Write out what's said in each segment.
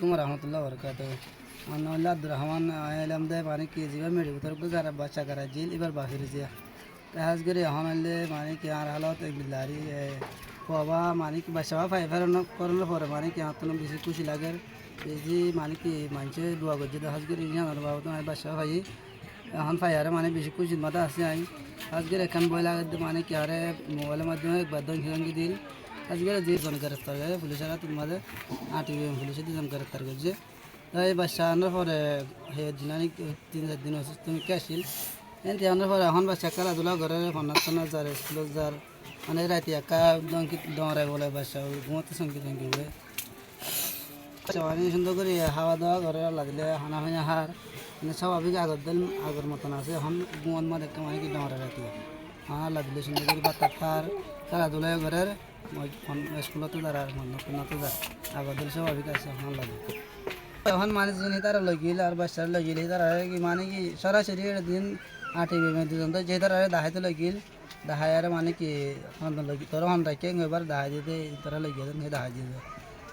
তোমার রহমতুল্লাহ বরকাত আন্নাল্লাহ আব্দুর রহমান আইলাম দে মানে কি জিবা মেডি উতর গুজারা বাচ্চা করা জিল এবার বাহিরে জিয়া। তাহাজ করে এখন আনলে মানে কি আর হালত বিল্লারি বাবা মানে কি বাচ্চা বা ফাই ফেরানো করানোর পরে মানে কি আমার তো বেশি খুশি লাগে। বেশি মানে কি মানুষে দোয়া করছে, তাহাজ করে আমার বাবা তো আমি বাচ্চা ভাই এখন ফাই আরে মানে বেশি খুশির মাথা আছে আমি আজকের এখান বই লাগে মানে কি আরে মোবাইলের মাধ্যমে একবার দন খিরঙ্গি দিল আজকে দুজন গ্রেফতার করে, পুলিশেরা তোমাদের আটি পুলিশে দুজন গ্রেফতার করছে। এই বাচ্চা আনার পরে সেই দিনানি তিন চার দিন হচ্ছে তুমি কে আসিল? এনটি আনার পরে এখন বাচ্চা খেলাধুলা করে, ফোনার টোনার যার স্কুলত যার মানে রাতি একা দঙ্কি দৌড়াই বলে বাচ্চা ঘুমাতে সঙ্গী সঙ্গী বলে। মানে সুন্দর করে হাওয়া দাওয়া করে, আল্লাহ দিলে হানা হানা হার মানে স্বাভাবিক আগর দিন, আগর মতন আছে। এখন ঘুমন মার একটা মানে কি দৌড়াই রাতি। হ্যাঁ আল্লাহ দিলে সুন্দর করে বাচ্চা তার খেলাধুলা ঘরের স্কুলতো যারা নতুনতো যারা দিন স্বাভাবিক আছে, এখন লাগে। এখন মানুষজনই তারা লগিল আর বাচ্চারা লগিল কি মানে কি সরাসরি দিন আটি দুজন তো যে তারা দাহাইতে লগিল। দাহাই আর মানে কি লগি তোর হন রাখে এবার দাহাই দিতে তারা লগিয়ে দেন দাহাই দিয়ে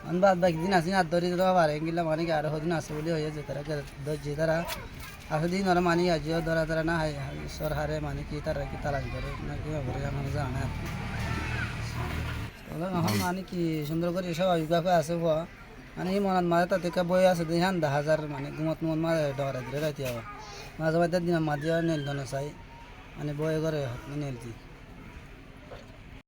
অন বাদ বাকি দিন আসিন আর ধরে দিতে পারে গিলা মানে কি আরও দিন আছে বলে হয়ে যে তারা যে তারা আসে দিন ওরা মানে আজিও ধরা তারা না হয় সরহারে মানে কি তারা কি তালাশ করে না কি করে আমার জানে আর কি। মানে কি সুন্দর করে সব অভিজ্ঞতা আছে বা। মানে এই মনত মাঝে তাতে বই আছে দেখান দা হাজার মানে গুমত মন মাঝে ডরা দিলে, রাইতে আবার। মাঝে মাঝে দিন মাঝে নীল ধনে চাই মানে বই করে নেলছি